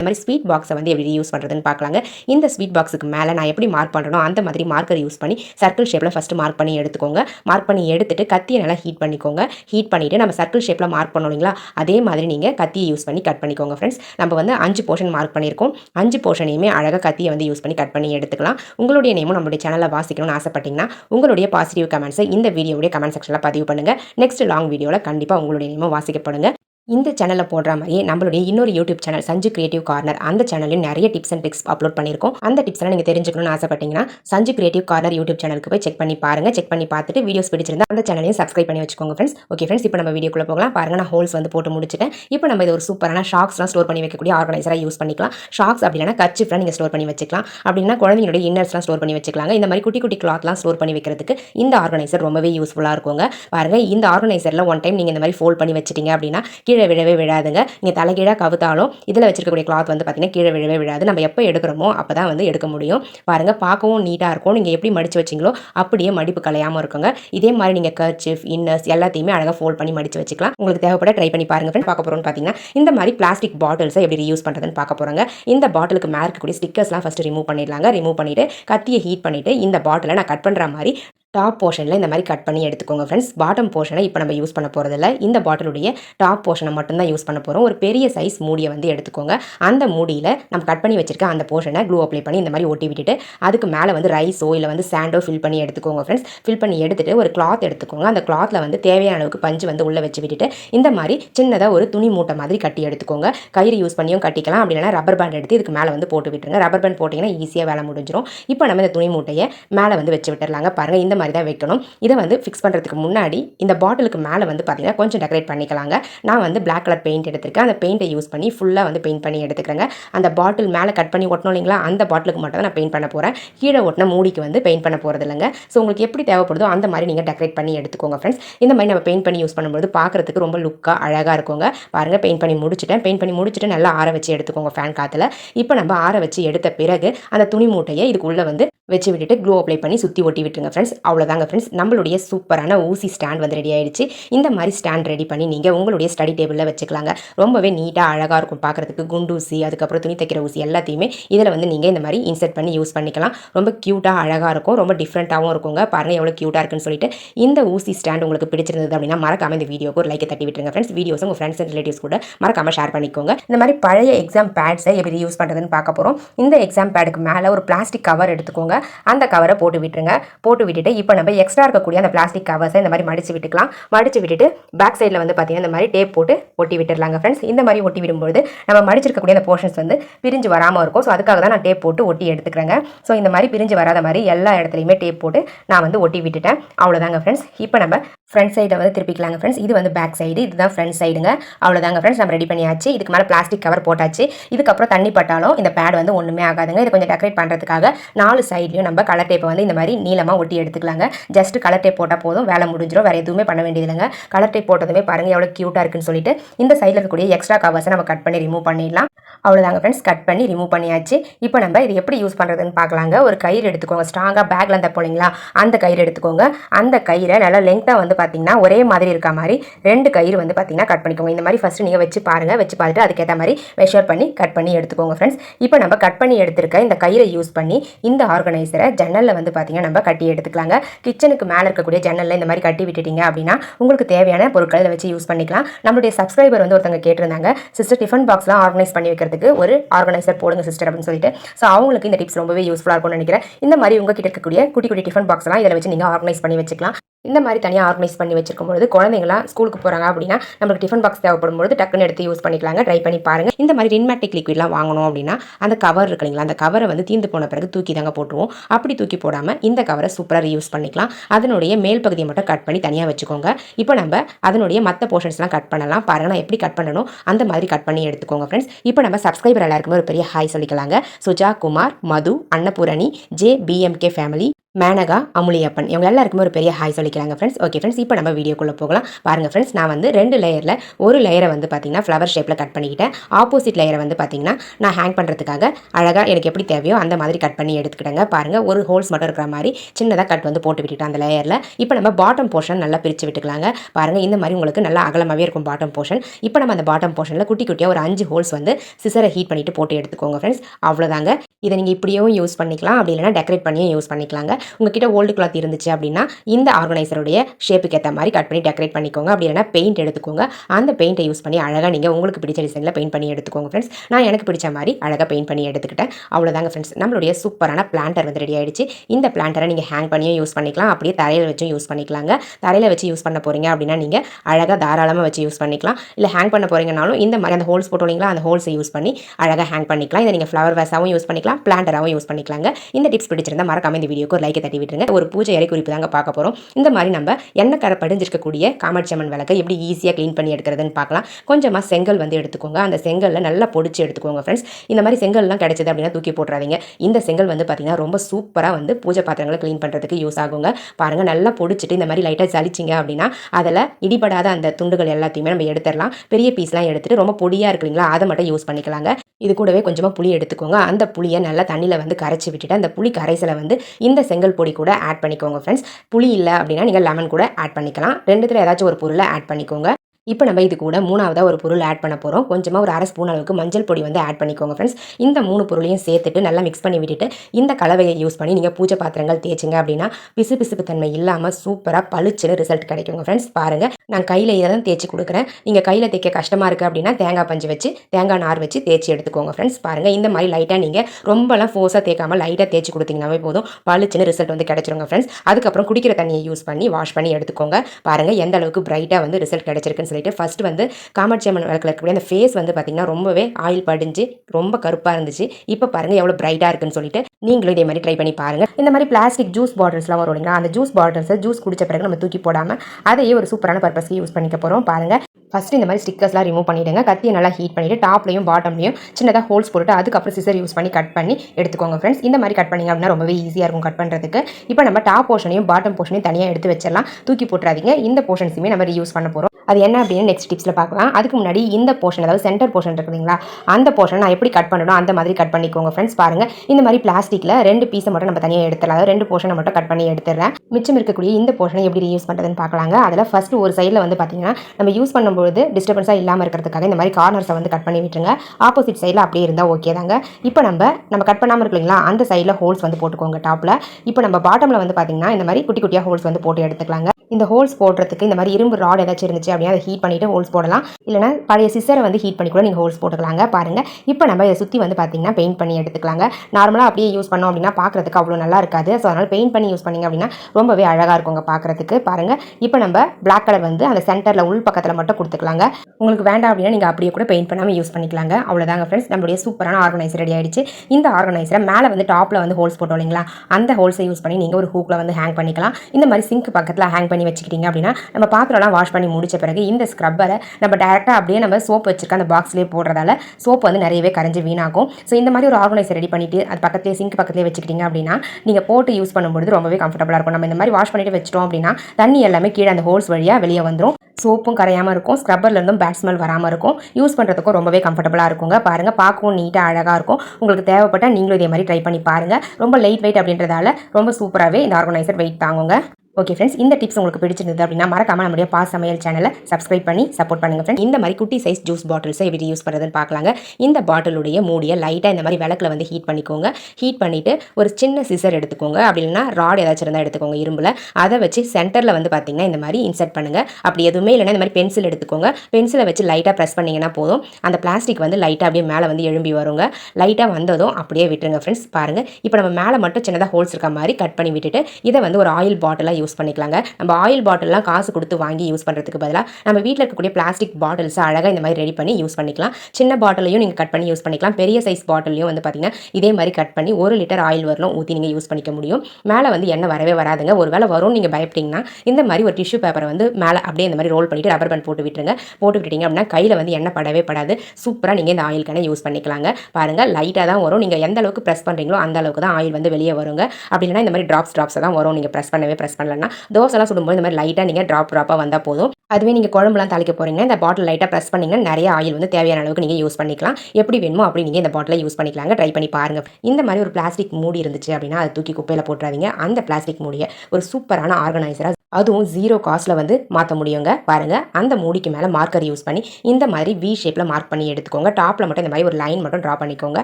இந்த மாதிரி ஸ்வீட் பாக்ஸை வந்து எப்படி யூஸ் பண்ணுறதுன்னு பார்க்கலாங்க. இந்த ஸ்வீட் பாக்ஸுக்கு மேலே நான் எப்படி மார்க் பண்ணுறனோ அந்த மாதிரி மார்க்கர் யூஸ் பண்ணி சர்க்கிள் ஷேப்பில் ஃபஸ்ட்டு மார்க் பண்ணி எடுத்துக்கோங்க. மார்க் பண்ணி எடுத்துட்டு கத்தியை நல்லா ஹீட் பண்ணிக்கோங்க. ஹீட் பண்ணிவிட்டு நம்ம சர்க்கிள் ஷேப்பில் மார்க் பண்ணோம் இல்லைங்களா? அதே மாதிரி நீங்கள் கத்தியை யூஸ் பண்ணி கட் பண்ணிக்கோங்க ஃப்ரெண்ட்ஸ் நம்ம வந்து அஞ்சு போர்ஷன் மார்க் பண்ணியிருக்கோம். அஞ்சு போர்ஷனையுமே அழகாக கத்தியை வந்து யூஸ் பண்ணி கட் பண்ணி எடுத்துக்கலாம். உங்களுடைய நேமும் நம்மளுடைய சேனலில் வாசிக்கணும்னு ஆசைப்பட்டீங்கன்னா உங்களுடைய பாசிட்டிவ் கமெண்ட்ஸை இந்த வீடியோடைய கமெண்ட் செக்ஷனில் பதிவு பண்ணுங்கள் நெக்ஸ்ட் லாங் வீடியோவில் கண்டிப்பாக உங்களுடைய நேமும் வாசிக்கப்படுங்க. இந்த சேனலில் போடுற மாதிரியே நம்மளுடைய இன்னொரு YouTube channel Sanju creative corner அந்த சேனலையும் நிறைய டிப்ஸ் அண்ட் ட்ரிக்ஸ் அப்லோட் பண்ணியிருக்கோம். அந்த டிப்ஸ்லாம் நீங்கள் தெரிஞ்சுக்கணும்னு ஆசைப்பட்டீங்கன்னா சஞ்சு கிரியேட்டிவ் கார்னர் யூடியூப் சேனலுக்கு போய் செக் பண்ணி பாருங்கள் செக் பண்ணி பார்த்துட்டு வீடியோஸ் பிடிச்சிருந்தா அந்த சேனலையும் சப்ஸ்கிரைப் பண்ணி வச்சுக்கோங்க ஃப்ரெண்ட்ஸ் ஓகே ஃப்ரெண்ட்ஸ் இப்போ நம்ம வீடியோக்குள்ள போகலாம். பாருங்க நான் ஹோல்ஸ் வந்து போட்டு முடிச்சிட்டேன். இப்போ நம்ம இது ஒரு சூப்பரான ஷாக்ஸ்லாம் ஸ்டோர் பண்ணி வைக்கக்கூடிய ஆர்கனைசராக யூஸ் பண்ணிக்கலாம். ஷாக்ஸ் அப்படின்னா கச்சிஃப்லாம் நீங்கள் ஸ்டோர் பண்ணி வச்சுக்கலாம். அப்படின்னா குழந்தைங்களுடைய இன்னர்ஸ்லாம் ஸ்டோர் பண்ணி வச்சுக்கலாங்க. இந்த மாதிரி குட்டி குட்டி கிளாத்லாம் ஸ்டோர் பண்ணி வைக்கிறதுக்கு இந்த ஆர்கனைசர் ரொம்பவே யூஸ்ஃபுல்லாக இருக்குங்க. பாருங்கள் இந்த ஆர்கனைசரில் ஒன் டைம் நீங்கள் இந்த மாதிரி ஃபோல்ட் பண்ணி வச்சிட்டீங்க அப்படின்னா கீழே விழவே விழாதுங்க. நீங்கள் தலைகீழாக கவுத்தாலும் இதில் வச்சிருக்கக்கூடிய கிளாத் வந்து பார்த்தீங்கன்னா கீழே விழவே விழாது. நம்ம எப்போ எடுக்கிறோமோ அப்போ தான் வந்து எடுக்க முடியும். பாருங்கள் பார்க்கவும் நீட்டாக இருக்கும். நீங்கள் எப்படி மடித்து வச்சிங்களோ அப்படியே மடிப்பு கலையாமல் இருக்குங்க. இதே மாதிரி நீங்கள் கர்ச்சிஃப் இன்னர்ஸ் எல்லாத்தையுமே அழகாக ஃபோல்ட் பண்ணி மடித்து வச்சுக்கலாம். உங்களுக்கு தேவைப்பட ட்ரை பண்ணி பாருங்க ஃப்ரெண்ட் பார்க்க போகிறோம்னு பார்த்தீங்கன்னா இந்த மாதிரி பிளாஸ்டிக் பாட்டில்ஸை எப்படி யூஸ் பண்ணுறதுன்னு பார்க்க போகிறாங்க இந்த பாட்டிலுக்கு மேலே இருக்கக்கூடிய ஸ்டிக்கர்ஸ்லாம் ஃபஸ்ட்டு ரிமூவ் பண்ணிடலாங்க. ரிமூவ் பண்ணிவிட்டு கத்தியை ஹீட் பண்ணிவிட்டு இந்த பாட்டிலை நான் கட் பண்ணுற மாதிரி டாப் போர்ஷனில் இந்த மாதிரி கட் பண்ணி எடுத்துக்கோங்க ஃப்ரெண்ட்ஸ் பாட்டம் போர்ஷனை இப்போ நம்ம யூஸ் பண்ண போகிறதில்ல இந்த பாட்டிலுடைய டாப் போர்ஷனை மட்டும்தான் யூஸ் பண்ண போகிறோம் ஒரு பெரிய சைஸ் மூடியை வந்து எடுத்துக்கோங்க. அந்த மூடியில் நம்ம கட் பண்ணி வச்சிருக்க அந்த போர்ஷனை க்ளூ அப்ளை பண்ணி இந்த மாதிரி ஒட்டி விட்டுட்டு அதுக்கு மேலே வந்து ரைஸோ இல்லை வந்து சாண்டோ ஃபில் பண்ணி எடுத்துக்கோங்க ஃப்ரெண்ட்ஸ் ஃபில் பண்ணி எடுத்துட்டு ஒரு கிளாத் எடுத்துக்கோங்க. அந்த கிளாத்தில் வந்து தேவையான அளவுக்கு பஞ்சு வந்து உள்ளே வச்சு விட்டுட்டு இந்த மாதிரி சின்னதாக ஒரு துணி மூட்டை மாதிரி கட்டி எடுத்துக்கோங்க. கயிறு யூஸ் பண்ணியும் கட்டிக்கலாம். அப்படி இல்லைனா ரப்பர் பேண்ட் எடுத்து இதுக்கு மேலே வந்து போட்டு விட்டுருங்க. ரப்பர் பேண்ட் போட்டிங்கன்னா ஈஸியாக வேலை முடிஞ்சிடும் இப்போ நம்ம இந்த துணி மூட்டையை மேலே வந்து வச்சு விட்டுறலாங்க. பாருங்கள் இந்த மாதிரி தான் வைக்கணும். இதை வந்து ஃபிக்ஸ் பண்ணுறதுக்கு முன்னாடி இந்த பாட்டிலுக்கு மேலே வந்து பார்த்தீங்கன்னா கொஞ்சம் டெக்கரேட் பண்ணிக்கலாங்க. நான் வந்து பிளாக் கலர் பெயிண்ட் எடுத்திருக்கேன். அந்த பெயிண்ட்டை யூஸ் பண்ணி ஃபுல்லாக வந்து பெயிண்ட் பண்ணி எடுத்துக்கிறேங்க. அந்த பாட்டில் மேலே கட் பண்ணி ஒட்டணும் இல்லைங்களா? அந்த பாட்டிலுக்கு மட்டும் தான் நான் பெயிண்ட் பண்ண போகிறேன் கீழே ஒட்டின மூடிக்கு வந்து பெயிண்ட் பண்ண போகிறது இல்லைங்க. ஸோ உங்களுக்கு எப்படி தேவைப்படுதோ அந்த மாதிரி நீங்கள் டெக்கரேட் பண்ணி எடுத்துக்கோங்க ஃப்ரெண்ட்ஸ் இந்த மாதிரி நம்ம பெயிண்ட் பண்ணி யூஸ் பண்ணும்போது பார்க்குறதுக்கு ரொம்ப லுக்காக அழகாக இருக்குங்க. பாருங்கள் பெயிண்ட் பண்ணி முடிச்சுட்டேன். பெயிண்ட் பண்ணி முடிச்சுட்டு நல்லா ஆற வச்சு எடுத்துக்கோங்க ஃபேன் காற்றுல இப்போ நம்ம ஆற வச்சு எடுத்த பிறகு அந்த துணி மூட்டையை இதுக்குள்ளே வந்து வச்சு விட்டுட்டு க்ளோ அப்ளை பண்ணி சுற்றி ஒட்டி விட்டுருங்க ஃப்ரெண்ட்ஸ் அவ்வளோதாங்க ஃப்ரெண்ட்ஸ் நம்மளுடைய சூப்பரான ஊசி ஸ்டாண்ட் வந்து ரெடி ஆயிடுச்சு. இந்த மாதிரி ஸ்டாண்ட் ரெடி பண்ணி நீங்கள் உங்களுடைய ஸ்டடி டேபிளில் வச்சுக்கலாங்க. ரொம்பவே நீட்டாக அழகாக இருக்கும் பார்க்குறதுக்கு. குண்டூசி அதுக்கப்புறம் துணி தைக்கிற ஊசி எல்லாத்தையுமே இதில் வந்து நீங்கள் இந்த மாதிரி இன்செர்ட் பண்ணி யூஸ் பண்ணிக்கலாம். ரொம்ப க்யூட்டாக அழகாக இருக்கும். ரொம்ப டிஃப்ரெண்ட்டாகவும் இருக்குங்க. பாருங்கள் எவ்வளோ க்யூட்டாக இருக்குன்னு சொல்லிட்டு இந்த ஊசி ஸ்டாண்ட் உங்களுக்கு பிடிச்சிருந்தது அப்படின்னா மறக்காமல் இந்த வீடியோக்கு ஒரு லைக்கை தட்டி விட்டுருங்க ஃப்ரெண்ட்ஸ் வீடியோஸ் உங்கள் ஃப்ரெண்ட்ஸ் அண்ட் ரிலேட்டிவ்ஸ் கூட மறக்காமல் ஷேர் பண்ணிக்கோங்க. இந்த மாதிரி பழைய எக்ஸாம் பேட்ஸை எப்படி யூஸ் பண்ணுறதுன்னு பார்க்க போகிறோம் இந்த எக்ஸாம் பேடுக்கு மேலே ஒரு பிளாஸ்டிக் கவர் எடுத்துக்கோங்க. அந்த கவரை போட்டு விட்டுருங்க. போட்டு விட்டுட்டு இப்போ நம்ம எக்ஸ்ட்ரா இருக்கக்கூடிய அந்த பிளாஸ்டிக் கவர்ஸை இந்த மாதிரி மடிச்சு விட்டுக்கலாம். மடிச்சு விட்டுட்டு பேக் சைடில் வந்து பார்த்தீங்கன்னா இந்த மாதிரி டேப் போட்டு ஒட்டி விட்டுடலாங்க ஃப்ரெண்ட்ஸ் இந்த மாதிரி ஒட்டி விடும்பொழுது நம்ம மடிச்சிருக்கக்கூடிய அந்த போர்ஷன்ஸ் வந்து பிரிஞ்சு வராமல் இருக்கும். ஸோ அதுக்காக தான் நான் டேப் போட்டு ஒட்டி எடுத்துக்கிறேங்க. ஸோ இந்த மாதிரி பிரிஞ்சு வராத மாதிரி எல்லா இடத்துலையுமே டேப் போட்டு நான் வந்து ஒட்டி விட்டுட்டேன். அவ்வளோதாங்க ஃப்ரெண்ட்ஸ் இப்போ நம்ம ஃப்ரண்ட் சைடை வந்து திருப்பிக்கலாங்க ஃப்ரெண்ட்ஸ் இது வந்து பேக் சைடு இதுதான் ஃப்ரண்ட் சைடுங்க அவ்வளோதாங்க ஃப்ரெண்ட்ஸ் நம்ம ரெடி பண்ணியாச்சு. இதுக்கு மேலே பிளாஸ்டிக் கவர் போட்டாச்சு. இதுக்கப்புறம் தண்ணி பட்டாலும் இந்த பேட் வந்து ஒன்றுமே ஆகாதுங்க. இதை கொஞ்சம் டெக்கரேட் பண்ணுறதுக்காக நாலு சைட்லையும் நம்ம கலர் டேப்பை வந்து இந்த மாதிரி நீளமாக ஒட்டி எடுத்துக்கலாங்க. ஜஸ்ட் கலர் டேப் போட்டால் போதும். வேலை முடிஞ்சிடும் வேறு எதுவுமே பண்ண வேண்டியது இல்லைங்க கலர் டேப் போட்டதுமே பாருங்கள் எவ்வளோ க்யூட்டாக இருக்குன்னு சொல்லிட்டு இந்த சைடில் இருக்கக்கூடிய எக்ஸ்ட்ரா கவர்ஸை நம்ம கட் பண்ணி ரிமூவ் பண்ணிடலாம். அவ்வளோதாங்க ஃப்ரெண்ட்ஸ் கட் பண்ணி ரிமூவ் பண்ணியாச்சு. இப்போ நம்ம இது எப்படி யூஸ் பண்ணுறதுன்னு பார்க்கலாங்க. ஒரு கயிறு எடுத்துக்கோங்க. ஸ்ட்ராங்காக பேக்கில் இருந்தால் போலிங்களா அந்த கயிறு எடுத்துக்கோங்க. அந்த கயிறை நல்லா லெங்க்த்தாக வந்து பார்த்தீங்கன்னா ஒரே மாதிரி இருக்க மாதிரி ரெண்டு கயிறு வந்து பார்த்தீங்கன்னா கட் பண்ணிக்கோங்க. இந்த மாதிரி ஃபஸ்ட்டு நீங்கள் வச்சு பாருங்கள் வச்சு பார்த்துட்டு அதுக்கேற்ற மாதிரி மெஷர் பண்ணி கட் பண்ணி எடுத்துக்கோங்க ஃப்ரெண்ட்ஸ் இப்போ நம்ம கட் பண்ணி எடுத்திருக்க இந்த கயிறை யூஸ் பண்ணி இந்த ஆர்கனைசரை ஜன்னலில் வந்து பார்த்தீங்கன்னா நம்ம கட்டி எடுத்துக்கலாங்க. கிச்சனுக்கு மேலே இருக்கக்கூடிய ஜன்னலில் இந்த மாதிரி கட்டி விட்டுட்டீங்க அப்படின்னா உங்களுக்கு தேவையான பொருட்களை இதை வச்சு யூஸ் பண்ணிக்கலாம். நம்மளுடைய சப்ஸ்கிரைபர் வந்து ஒருத்தவங்க கேட்டிருந்தாங்க சிஸ்டர் டிஃபன் பாக்ஸ்லாம் ஆர்கனைஸ் பண்ணி வைக்கிறதுக்கு ஒரு ஆர்கனைசர் போடுங்க சிஸ்டர் அப்படின்னு சொல்லிட்டு. ஸோ அவங்களுக்கு இந்த டிப்ஸ் ரொம்பவே யூஸ்ஃபுல்லாக இருக்கும்னு நினைக்கிறேன். இந்த மாதிரி உங்ககிட்ட இருக்கக்கூடிய குட்டி குட்டி டிஃபன் பாக்ஸ்லாம் இதில் வச்சு நீங்கள் ஆர்கனைஸ் பண்ணி வச்சுக்கலாம். இந்த மாதிரி தனியாக ஆர்கனைஸ் பண்ணி வச்சிருக்கும் பொழுது குழந்தைங்களாம் ஸ்கூலுக்கு போகிறாங்க அப்படின்னா நமக்கு டிஃபன் பாக்ஸ் தேவைப்படும் பொழுது டக்குன்னு எடுத்து யூஸ் பண்ணிக்கலாங்க ட்ரை பண்ணி பாருங்கள் இந்த மாதிரி ரின்மேட்டிக் லிக்விட்லாம் வாங்கணும் அப்படின்னா அந்த கவர் இருக்கு இல்லைங்களா அந்த கவரை வந்து தீர்ந்து போன பிறகு தூக்கி தாங்க போட்டுருவோம். அப்படி தூக்கி போடாமல் இந்த கவரை சூப்பராக யூஸ் பண்ணிக்கலாம். அதனுடைய மேல் பகுதியை மட்டும் கட் பண்ணி தனியாக வச்சுக்கோங்க. இப்போ நம்ம அதனுடைய மற்ற போர்ஷன்ஸ்லாம் கட் பண்ணலாம். பாருங்கள் நான் எப்படி கட் பண்ணணும் அந்த மாதிரி கட் பண்ணி எடுத்துக்கோங்க ஃப்ரெண்ட்ஸ் இப்போ நம்ம சப்ஸ்கிரைபர் எல்லாருக்குமே ஒரு பெரிய hi சொல்லிக்கலாங்க. Suja Kumar Madhu Annapoorani J PMK family Menaka Amuliyappan இவங்க எல்லாருக்குமே ஒரு பெரிய ஹாய் சொல்லிக்கிறாங்க ஃப்ரெண்ட்ஸ் ஓகே ஃப்ரெண்ட்ஸ் இப்போ நம்ம வீடியோக்குள்ளே போகலாம். பாருங்கள் ஃப்ரெண்ட்ஸ் நான் வந்து ரெண்டு லேயரில் ஒரு லேயரை வந்து பார்த்தீங்கன்னா ஃப்ளவர் ஷேப்பில் கட் பண்ணிக்கிட்டேன். ஆப்போசிட் லேயரை வந்து பார்த்தீங்கன்னா நான் ஹேங் பண்ணுறதுக்காக அழகாக எனக்கு எப்படி தேவையோ அந்த மாதிரி கட் பண்ணி எடுத்துக்கிட்டேங்க. பாருங்கள் ஒரு ஹோல்ஸ் மட்டும் இருக்கிற மாதிரி சின்னதாக கட் வந்து போட்டு விட்டுட்டேன் அந்த லேயரில் இப்போ நம்ம பாட்டம் போர்ஷன் நல்லா பிரித்து விட்டுக்கலாங்க. பாருங்கள் இந்த மாதிரி உங்களுக்கு நல்லா அகலமாகவே இருக்கும் பாட்டம் போர்ஷன் இப்போ நம்ம அந்த பாட்டம் போர்ஷனில் குட்டி குட்டியாக ஒரு அஞ்சு ஹோல்ஸ் வந்து சிசரை ஹீட் பண்ணிவிட்டு போட்டு எடுத்துக்கோங்க ஃப்ரெண்ட்ஸ் அவ்வளோதாங்க இதை நீங்கள் இப்படியும் யூஸ் பண்ணிக்கலாம். அப்படி இல்லைனா டெக்கரேட் பண்ணியும் யூஸ் பண்ணிக்கலாங்க. உங்ககிட்ட ஓல்டு கிளாத் இருந்துச்சு அப்படின்னா இந்த ஆர்கனைசருடைய ஷேப்புக்கு ஏற்ற மாதிரி கட் பண்ணி டெக்கரேட் பண்ணிக்கோங்க. அப்படி இல்லைனா பெயிண்ட் எடுத்துக்கோங்க. அந்த பெயிண்ட்டை யூஸ் பண்ணி அழகாக நீங்கள் உங்களுக்கு பிடிச்ச டிசைனில் பெயிண்ட் பண்ணி எடுத்துக்கோங்க ஃப்ரெண்ட்ஸ் நான் எனக்கு பிடிச்ச மாதிரி அழகாக பெயிண்ட் பண்ணி எடுத்துக்கிட்டேன். அவ்வளோதாங்க ஃப்ரெண்ட்ஸ் நம்மளுடைய சூப்பரான பிளான்டர் வந்து ரெடி ஆயிடுச்சு. இந்த பிளான்டரை நீங்கள் ஹேங் பண்ணியும் யூஸ் பண்ணிக்கலாம். அப்படியே தரையில் வச்சும் யூஸ் பண்ணிக்கலாங்க. தரையில் வச்சு யூஸ் பண்ண போகிறீங்க அப்படின்னா நீங்கள் அழகாக தாராளமாக வச்சு யூஸ் பண்ணிக்கலாம். இல்லை ஹேங் பண்ண போகிறீங்கனாலும் இந்த மாதிரி அந்த ஹோல்ஸ் போட்டோங்களா அந்த ஹோல்ஸை யூஸ் பண்ணி அழகாக ஹேங் பண்ணிக்கலாம். இதை நீங்கள் ஃப்ளவர் வேஸாகவும் யூஸ் பண்ணிக்கலாம். பிளான்டராகவும் யூஸ் பண்ணிக்கலாங்க. இந்த டிப்ஸ் பிடிச்சிருந்தா மறக்காம இந்த வீடியோக்கு ஒரு லைக்கை தட்டி விட்டுருங்க. ஒரு பூஜை அறை குறிப்பு தாங்க பார்க்க போகிறோம் இந்த மாதிரி நம்ம எண்ணெய் கரை படிஞ்சிருக்கக்கூடிய காமாட்சி அம்மன் விளக்கை எப்படி ஈஸியாக க்ளீன் பண்ணி எடுக்கிறதுன்னு பார்க்கலாம். கொஞ்சமாக செங்கல் வந்து எடுத்துக்கோங்க. அந்த செங்கல்ல நல்லா பொடிச்சு எடுத்துக்கோங்க ஃப்ரெண்ட்ஸ் இந்த மாதிரி செங்கல்லாம் கிடைச்சது அப்படின்னா தூக்கி போட்டுறாதீங்க. இந்த செங்கல் வந்து பார்த்தீங்கன்னா ரொம்ப சூப்பராக வந்து பூஜை பாத்திரங்களை க்ளீன் பண்ணுறதுக்கு யூஸ் ஆகுங்க. பாருங்கள் நல்லா பொடிச்சிட்டு இந்த மாதிரி லைட்டாக ஜலிச்சிங்க அப்படின்னா அதில் இடிபடாத அந்த துண்டுகள் எல்லாத்தையுமே நம்ம எடுத்துடலாம். பெரிய பீஸ்லாம் எடுத்துகிட்டு ரொம்ப பொடியாக இருக்கு இல்லைங்களா அதை மட்டும் யூஸ் பண்ணிக்கலாங்க. இது கூடவே கொஞ்சமாக புளி எடுத்துக்கோங்க. அந்த புளியை நல்லா தண்ணியில் வந்து கரைச்சி விட்டுட்டு அந்த புளி கரைசலை வந்து இந்த செங்கல் பொடி கூட ஆட் பண்ணிக்கோங்க ஃப்ரெண்ட்ஸ் புளி இல்லை அப்படின்னா நீங்கள் லெமன் கூட ஆட் பண்ணிக்கலாம். ரெண்டுத்தில் ஏதாச்சும் ஒரு பொருளை ஆட் பண்ணிக்கோங்க. இப்போ நம்ம இது கூட மூணாவதாக ஒரு பொருள் ஆட் பண்ண போகிறோம் கொஞ்சமாக ஒரு அரை ஸ்பூன் அளவுக்கு மஞ்சள் பொடி வந்து ஆட் பண்ணிக்கோங்க ஃப்ரெண்ட்ஸ் இந்த மூணு பொருளையும் சேர்த்துட்டு நல்லா மிக்ஸ் பண்ணி விட்டுட்டு இந்த கலவையை யூஸ் பண்ணி நீங்கள் பூஜை பாத்திரங்கள் தேய்ச்சிங்க அப்படின்னா பிசு பிசுப்பு தன்மை இல்லாமல் சூப்பராக பளிச்சுன்னு ரிசல்ட் கிடைக்குங்க ஃப்ரெண்ட்ஸ் பாருங்கள் நான் கையில் இதை தான் தேய்ச்சி கொடுக்குறேன். நீங்கள் கையில் தேய்க்க கஷ்டமாக இருக்குது அப்படின்னா தேங்காய் பஞ்சு வச்சு தேங்காய் நார் வச்சு தேய்ச்சி எடுத்துக்கோங்க ஃப்ரெண்ட்ஸ் பாருங்கள் இந்த மாதிரி லைட்டாக நீங்கள் ரொம்பலாம் ஃபோர்ஸாக தேய்க்காமல் லைட்டாக தேய்ச்சி கொடுத்தீங்கன்னாவே போதும். பளிச்சுன்னு ரிசல்ட் வந்து கிடைச்சிருங்க ஃப்ரெண்ட்ஸ் அதுக்கப்புறம் குடிக்கிற தண்ணியை யூஸ் பண்ணி வாஷ் பண்ணி எடுத்துக்கோங்க. பாருங்கள் எந்த அளவுக்கு பிரைட்டாக வந்து ரிசல்ட் கிடச்சிருக்குன்னு சொல்லிட்டு ஃபஸ்ட்டு வந்து காமாட்சி அம்மன் விளக்கில் இருக்கக்கூடிய அந்த ஃபேஸ் வந்து பார்த்திங்கன்னா ரொம்பவே ஆயில் படிஞ்சு ரொம்ப கருப்பாக இருந்துச்சு. இப்போ பாருங்கள் எவ்வளோ பிரைட்டாக இருக்குன்னு சொல்லிட்டு நீங்களும் இதே மாதிரி ட்ரை பண்ணி பாருங்கள் இந்த மாதிரி பிளாஸ்டிக் ஜூஸ் பாட்டில்ஸ்லாம் வரும் இல்லைங்களா? அந்த ஜூஸ் பாட்டில்ஸை ஜூஸ் குடிச்ச பிறகு நம்ம தூக்கி போடாமல் அதையே ஒரு சூப்பரான பர்பஸ்க்கு யூஸ் பண்ணிக்க போகிறோம் பாருங்கள் ஃபஸ்ட்டு இந்த மாதிரி ஸ்டிக்கர்ஸ்லாம் ரிமூவ் பண்ணிவிடுங்க கத்தியை நல்லா ஹீட் பண்ணிவிட்டு டாப்லையும் பாட்டம்லையும் சின்னதாக ஹோல்ஸ் போட்டு அதுக்கப்புறம் சிசர் யூஸ் பண்ணி கட் பண்ணி எடுத்துக்கோங்க ஃப்ரெண்ட்ஸ் இந்த மாதிரி கட் பண்ணிங்க அப்படின்னா ரொம்பவே ஈஸியாக இருக்கும் கட் பண்ணுறதுக்கு இப்போ நம்ம டாப் போர்ஷனையும் பாட்டம் போர்ஷனையும் தனியாக எடுத்து வச்சிடலாம். தூக்கி போட்டுறாதீங்க. இந்த போர்ஷன்ஸுமே நம்ம யூஸ் பண்ண போகிறோம் அது என்ன அப்படின்னு நெக்ஸ்ட் டிப்ஸில் பார்க்கலாம். அதுக்கு முன்னாடி இந்த போர்ஷன் அதாவது சென்டர் போர்ஷன் இருக்குதுங்களா அந்த போர்ஷன் நான் எப்படி கட் பண்ணணும்? அந்த மாதிரி கட் பண்ணிக்கோங்க ஃப்ரெண்ட்ஸ் பாருங்கள் இந்த மாதிரி பிளாஸ்டிக்கில் ரெண்டு பீஸை மட்டும் நம்ம தனியாக எடுத்துடலாம். அதாவது ரெண்டு போர்ஷனை மட்டும் கட் பண்ணி எடுத்துடுறேன். மிச்சம் இருக்கக்கூடிய இந்த போர்ஷனை எப்படி யூஸ் பண்ணுறதுன்னு பார்க்கலாங்க. அதில் ஃபஸ்ட்டு ஒரு சைடில் வந்து பார்த்தீங்கன்னா நம்ம யூஸ் பண்ணும்போது டிஸ்டர்பன்ஸாக இல்லாமல் இருக்கிறதுக்காக இந்த மாதிரி கார்னர்ஸை வந்து கட் பண்ணி விட்டுருங்க. ஆப்போசிட் சைடில் அப்படியே இருந்தால் ஓகே தாங்க. இப்போ நம்ம நம்ம கட் பண்ணாமல் இருக்கு அந்த சைடில் ஹோல்ஸ் வந்து போட்டுக்கோங்க டாப்பில் இப்போ நம்ம பாட்டமில் வந்து பார்த்தீங்கன்னா இந்த மாதிரி குட்டி குட்டியாக ஹோல்ஸ் வந்து போட்டு எடுத்துக்கலாங்க. இந்த ஹோல்ஸ் போடுறதுக்கு இந்த மாதிரி இரும்பு ராட் ஏதாச்சும் இருந்துச்சு அப்படின்னா அதை ஹீட் பண்ணிவிட்டு ஹோல்ஸ் போடலாம். இல்லைனா பழைய சிசரை வந்து ஹீட் பண்ணி கூட நீங்கள் ஹோல்ஸ் போட்டுக்கலாங்க பாருங்கள் இப்போ நம்ம இதை சுற்றி வந்து பார்த்தீங்கன்னா பெயிண்ட் பண்ணி எடுத்துக்கலாங்க. நார்மலாக அப்படியே யூஸ் பண்ணோம் அப்படின்னா பார்க்குறதுக்கு அவ்வளோ நல்லா இருக்காது. ஸோ அதனால் பெயிண்ட் பண்ணி யூஸ் பண்ணிங்க அப்படின்னா ரொம்பவே அழகாக இருக்குங்க பார்க்குறதுக்கு பாருங்கள் இப்போ நம்ம பிளாக் கலர் வந்து அந்த சென்டரில் உள் பக்கத்தில் மட்டும் கொடுத்துக்கலாங்க. உங்களுக்கு வேண்டாம் அப்படின்னா நீங்கள் அப்படியே கூட பெயிண்ட் பண்ணாமல் யூஸ் பண்ணிக்கலாங்க. அவ்வளோதாங்க ஃப்ரெண்ட்ஸ் நம்மளுடைய சூப்பரான ஆர்கனைசர் ரெடி ஆயிடுச்சு. இந்த ஆர்கனைசரை மேலே வந்து டாப்பில் வந்து ஹோல்ஸ் போட்டோம் இல்லைங்களா? அந்த ஹோல்ஸை யூஸ் பண்ணி நீங்கள் ஒரு ஹூக்கில் வந்து ஹேங் பண்ணிக்கலாம். இந்த மாதிரி சிங்க் பக்கத்தில் ஹேங் பண்ணி வச்சுக்கிட்டீங்க அப்படின்னா நம்ம பாத்திரம்லாம் வாஷ் பண்ணி முடிச்ச பிறகு இந்த ஸ்க்ரப்பரை நம்ம டேரெக்டாக அப்படியே நம்ம சோப் வச்சுருக்க அந்த பாக்ஸ்லேயே போடுறதால சோப் வந்து நிறையவே கரைஞ்சி வீணாகும். ஸோ இந்த மாதிரி ஒரு ஆர்கனைசர் ரெடி பண்ணிவிட்டு அது பக்கத்துலேயே சிங்க் பக்கத்துலேயே வச்சுக்கிட்டீங்க அப்படின்னா நீங்கள் போட்டு யூஸ் பண்ணும்போது ரொம்பவே கம்ஃபர்டபுளாக இருக்கும். நம்ம இந்த மாதிரி வாஷ் பண்ணிட்டு வச்சிட்டோம் அப்படின்னா தண்ணி எல்லாமே கீழே அந்த ஹோல்ஸ் வழியாக வெளியே வந்துடும் சோப்பும் கரையாமல் இருக்கும். ஸ்க்ரப்பர்லேருந்தும் பேட் ஸ்மெல் வராமல் இருக்கும். யூஸ் பண்ணுறதுக்கும் ரொம்பவே கம்ஃபர்டபுளாக இருக்குங்க. பாருங்கள் பார்க்கவும் நீட்டாக அழகாக இருக்கும். உங்களுக்கு தேவைப்பட்டால் நீங்களும் இதே மாதிரி ட்ரை பண்ணி பாருங்கள் ரொம்ப லைட் வெயிட் அப்படின்றதால ரொம்ப சூப்பராகவே இந்த ஆர்கனைசர் வெயிட் தாங்குங்க. ஓகே ஃப்ரெண்ட்ஸ் இந்த டிப்ஸ் உங்களுக்கு பிடிச்சிருந்தது அப்படின்னா மறக்காம நம்முடைய பா சமையல் சேனலை சப்ஸ்கிரைப் பண்ணி சப்போர்ட் பண்ணுங்க ஃப்ரெண்ட்ஸ் இந்த மாதிரி குட்டி சைஸ் ஜூஸ் பாட்டில்ஸை எப்படி யூஸ் பண்ணுறதுன்னு பார்க்கலாங்க. இந்த பாட்டிலுடைய மூடியை லைட்டாக இந்த மாதிரி விளக்கில் வந்து ஹீட் பண்ணிக்கோங்க. ஹீட் பண்ணிவிட்டு ஒரு சின்ன சிசர் எடுத்துக்கோங்க. அப்படி இல்லைன்னா ராட் ஏதாச்சும் இருந்தால் எடுத்துக்கோங்க இரும்பில். அதை வச்சு சென்டரில் வந்து பார்த்தீங்கன்னா இந்த மாதிரி இன்சர்ட் பண்ணுங்கள் அப்படி எதுவுமே இல்லைன்னா இந்த மாதிரி பென்சில் எடுத்துக்கோங்க. பென்சிலை வச்சு லைட்டாக ப்ரெஸ் பண்ணிங்கன்னா போதும். அந்த பிளாஸ்டிக் வந்து லைட்டாக அப்படியே மேலே வந்து எழும்பி வருங்க. லைட்டாக வந்ததும் அப்படியே விட்டுருங்க ஃப்ரெண்ட்ஸ் பாருங்கள் இப்போ நம்ம மேலே மட்டும் சின்னதாக ஹோல்ஸ் இருக்க மாதிரி கட் பண்ணி விட்டுட்டு இதை வந்து ஒரு ஆயில் பாட்டிலாக யூஸ் யூஸ் பண்ணிக்கலாங்க. நம்ம ஆயில் பாட்டில்லாம் காசு கொடுத்து வாங்கி யூஸ் பண்ணுறதுக்கு பதிலாக நம்ம வீட்டில் இருக்கக்கூடிய பிளாஸ்டிக் பாட்டில்ஸை அழகாக இந்த மாதிரி ரெடி பண்ணி யூஸ் பண்ணிக்கலாம். சின்ன பாட்டிலையும் நீங்கள் கட் பண்ணி யூஸ் பண்ணிக்கலாம். பெரிய சைஸ் பாட்டிலையும் வந்து பார்த்தீங்கன்னா இதே மாதிரி கட் பண்ணி ஒரு லிட்டர் ஆயில் வரலும் ஊற்றி நீங்கள் யூஸ் பண்ணிக்க முடியும். மேலே வந்து எண்ணெய் வரவே வராதுங்க. ஒரு வேளை வரும் நீங்கள் பயப்பட்டீங்கன்னா இந்த மாதிரி ஒரு டிஷ்யூ பேப்பரை வந்து மேலே அப்படியே இந்த மாதிரி ரோல் பண்ணிவிட்டு ரப்பர் பேண்ட் போட்டு விட்டுருங்க. போட்டு விட்டுட்டீங்க அப்படின்னா கையில் வந்து எண்ணெய் படவே படாது. சூப்பராக நீங்கள் இந்த ஆயில் கேனை யூஸ் பண்ணிக்கலாங்க. பாருங்கள் லைட்டாக தான் வரும். நீங்கள் எந்த அளவுக்கு ப்ரெஸ் பண்ணுறீங்களோ அந்த அளவுக்கு தான் ஆயில் வந்து வெளியே வருங்க. அப்படி இந்த மாதிரி ட்ராப்ஸ் ட்ராப்ஸை தான் வரும். நீங்கள் ப்ரெஸ் பண்ணவே ப்ரெஸ் பண்ணலன்னா. தோசைலாம் சுடும்போது இந்த மாதிரி லைட்டாக நீங்கள் ட்ராப் ட்ராப்பாக வந்தால் போதும். அதுவே நீங்கள் குழம்புலாம் தாளிக்க போகிறீங்கன்னா இந்த பாட்டில் லைட்டாக ப்ரெஸ் பண்ணிங்கன்னா நிறைய ஆயில் வந்து தேவையான அளவுக்கு நீங்கள் யூஸ் பண்ணிக்கலாம். எப்படி வேணுமோ அப்படி நீங்கள் இந்த பாட்டிலை யூஸ் பண்ணிக்கலாங்க. ட்ரை பண்ணி பாருங்கள் இந்த மாதிரி ஒரு பிளாஸ்டிக் மூடி இருந்துச்சு அப்படின்னா அதை தூக்கி குப்பையில் போட்டுறாதீங்க. அந்த பிளாஸ்டிக் மூடியை ஒரு சூப்பரான ஆர்கனைசராக அதுவும் ஜீரோ காஸ்ட்டில் வந்து மாற்ற முடியுங்க. பாருங்கள் அந்த மூடிக்கு மேலே மார்க்கர் யூஸ் பண்ணி இந்த மாதிரி வி ஷேப்பில் மார்க் பண்ணி எடுத்துக்கோங்க. டாப்பில் மட்டும் இந்த மாதிரி ஒரு லைன் மட்டும் ட்ரா பண்ணிக்கோங்க.